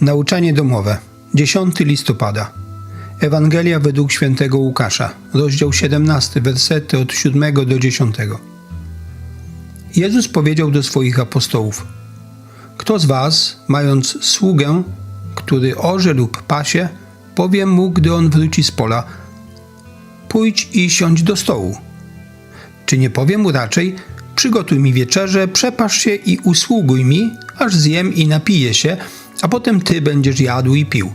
Nauczanie domowe. 10 listopada. Ewangelia według świętego Łukasza, rozdział 17, wersety od 7 do 10. Jezus powiedział do swoich apostołów: Kto z was, mając sługę, który orze lub pasie, powie mu, gdy on wróci z pola: Pójdź i siądź do stołu. Czy nie powie mu raczej: Przygotuj mi wieczerze, przepasz się i usługuj mi, aż zjem i napiję się, a potem ty będziesz jadł i pił.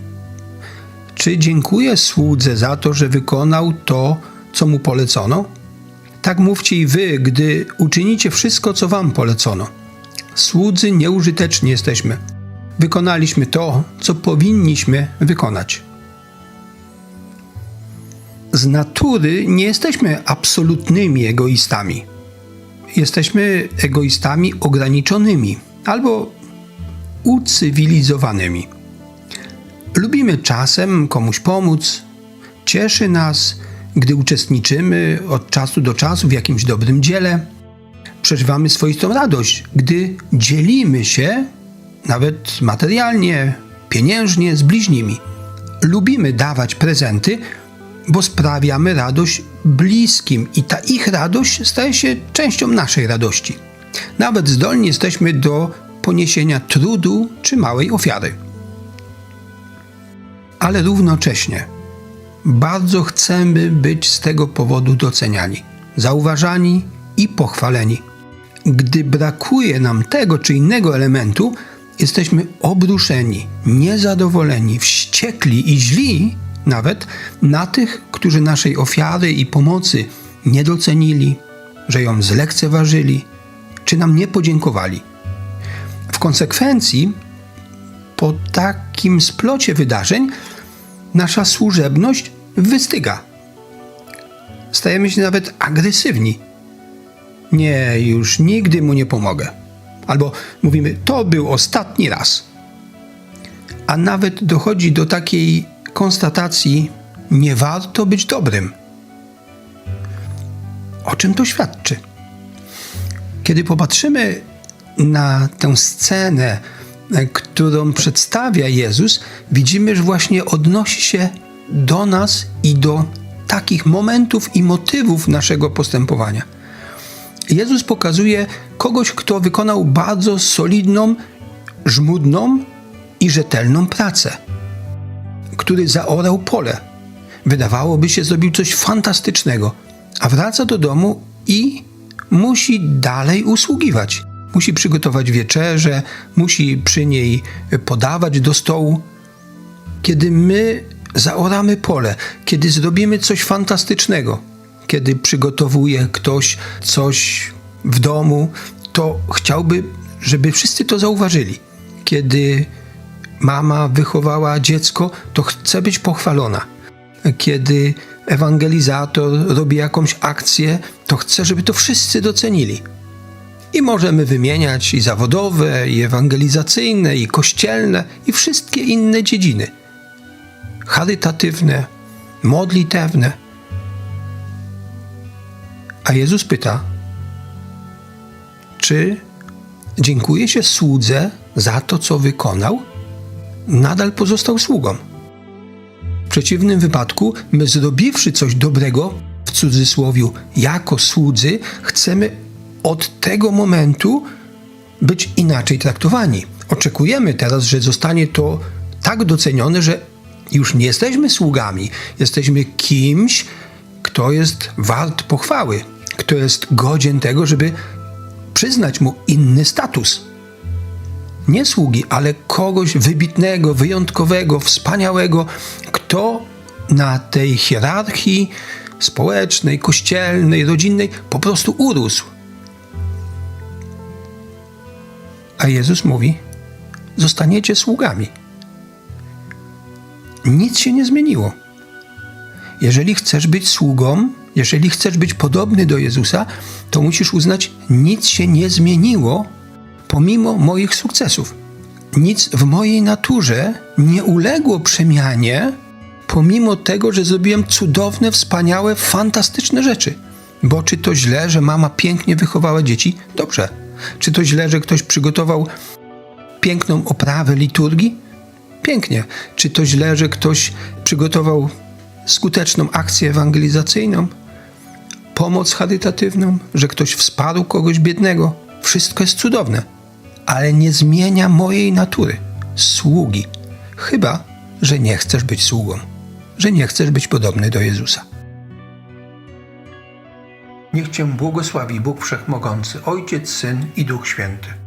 Czy dziękuję słudze za to, że wykonał to, co mu polecono? Tak mówcie i wy, gdy uczynicie wszystko, co wam polecono. Słudzy nieużyteczni jesteśmy. Wykonaliśmy to, co powinniśmy wykonać. Z natury nie jesteśmy absolutnymi egoistami. Jesteśmy egoistami ograniczonymi albo ucywilizowanymi. Lubimy czasem komuś pomóc, cieszy nas, gdy uczestniczymy od czasu do czasu w jakimś dobrym dziele. Przeżywamy swoistą radość, gdy dzielimy się, nawet materialnie, pieniężnie, z bliźnimi. Lubimy dawać prezenty, bo sprawiamy radość bliskim i ta ich radość staje się częścią naszej radości. Nawet zdolni jesteśmy do poniesienia trudu czy małej ofiary. Ale równocześnie bardzo chcemy być z tego powodu doceniani, zauważani i pochwaleni. Gdy brakuje nam tego czy innego elementu, jesteśmy obruszeni, niezadowoleni, wściekli i źli nawet na tych, którzy naszej ofiary i pomocy nie docenili, że ją zlekceważyli, czy nam nie podziękowali. Konsekwencji, po takim splocie wydarzeń, nasza służebność wystyga. Stajemy się nawet agresywni. Nie, już nigdy mu nie pomogę. Albo mówimy, to był ostatni raz. A nawet dochodzi do takiej konstatacji, nie warto być dobrym. O czym to świadczy? Kiedy popatrzymy na tę scenę, którą przedstawia Jezus, widzimy, że właśnie odnosi się do nas i do takich momentów i motywów naszego postępowania. Jezus pokazuje kogoś, kto wykonał bardzo solidną, żmudną i rzetelną pracę, który zaorał pole. Wydawałoby się, zrobił coś fantastycznego, a wraca do domu i musi dalej usługiwać. Musi przygotować wieczerze, musi przy niej podawać do stołu. Kiedy my zaoramy pole, kiedy zrobimy coś fantastycznego, kiedy przygotowuje ktoś coś w domu, to chciałby, żeby wszyscy to zauważyli. Kiedy mama wychowała dziecko, to chce być pochwalona. Kiedy ewangelizator robi jakąś akcję, to chce, żeby to wszyscy docenili. I możemy wymieniać i zawodowe, i ewangelizacyjne, i kościelne, i wszystkie inne dziedziny. Charytatywne, modlitewne. A Jezus pyta, czy dziękuję się słudze za to, co wykonał? Nadal pozostał sługą. W przeciwnym wypadku, my zrobiwszy coś dobrego, w cudzysłowie, jako słudzy, chcemy od tego momentu być inaczej traktowani. Oczekujemy teraz, że zostanie to tak docenione, że już nie jesteśmy sługami, jesteśmy kimś, kto jest wart pochwały, kto jest godzien tego, żeby przyznać mu inny status. Nie sługi, ale kogoś wybitnego, wyjątkowego, wspaniałego, kto na tej hierarchii społecznej, kościelnej, rodzinnej po prostu urósł. A Jezus mówi: Zostaniecie sługami. Nic się nie zmieniło. Jeżeli chcesz być sługą, jeżeli chcesz być podobny do Jezusa, to musisz uznać, nic się nie zmieniło pomimo moich sukcesów. Nic w mojej naturze nie uległo przemianie, pomimo tego, że zrobiłem cudowne, wspaniałe, fantastyczne rzeczy. Bo czy to źle, że mama pięknie wychowała dzieci? Dobrze. Czy to źle, że ktoś przygotował piękną oprawę liturgii? Pięknie. Czy to źle, że ktoś przygotował skuteczną akcję ewangelizacyjną, pomoc charytatywną, że ktoś wsparł kogoś biednego? Wszystko jest cudowne, ale nie zmienia mojej natury, sługi. Chyba, że nie chcesz być sługą, że nie chcesz być podobny do Jezusa. Niech Cię błogosławi Bóg Wszechmogący, Ojciec, Syn i Duch Święty.